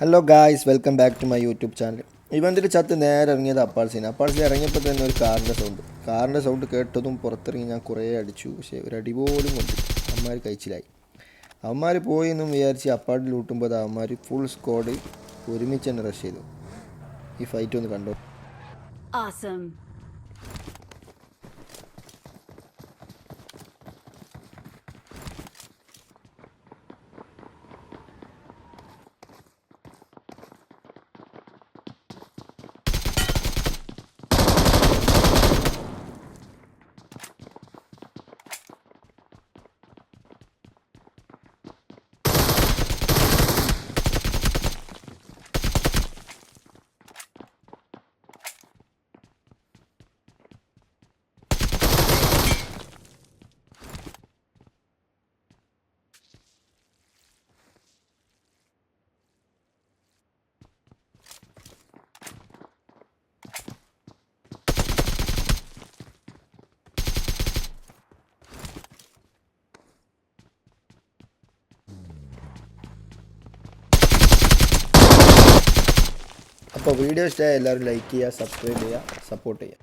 Hello guys welcome back to my YouTube channel ഇവന്റെ ചത്ത് നേരെ ഇറങ്ങിയത് അപ്പാൾസിന് അപ്പാൾസിൽ ഇറങ്ങിയപ്പോൾ തന്നെ ഒരു കാറിന്റെ സൗണ്ട് കാറിന്റെ സൗണ്ട് കേട്ടതും പുറത്തിറങ്ങി ഞാൻ കുറേ അടിച്ചു. പക്ഷേ ഒരു അടി പോലും കൊണ്ട് അമ്മമാർ കഴിച്ചിലായി. അവന്മാർ പോയി എന്നും വിചാരിച്ച് അപ്പാട്ടിൽ ലൂട്ടുമ്പോൾ അവന്മാർ ഫുൾ സ്ക്വാഡ് ഒരുമിച്ച് തന്നെ റഷ് ചെയ്തു. ഈ ഫൈറ്റ് ഒന്ന് കണ്ടോ? അപ്പോൾ വീഡിയോ ഇഷ്ടമായ എല്ലാവരും ലൈക്ക് ചെയ്യുക സബ്സ്ക്രൈബ് ചെയ്യുക സപ്പോർട്ട് ചെയ്യുക.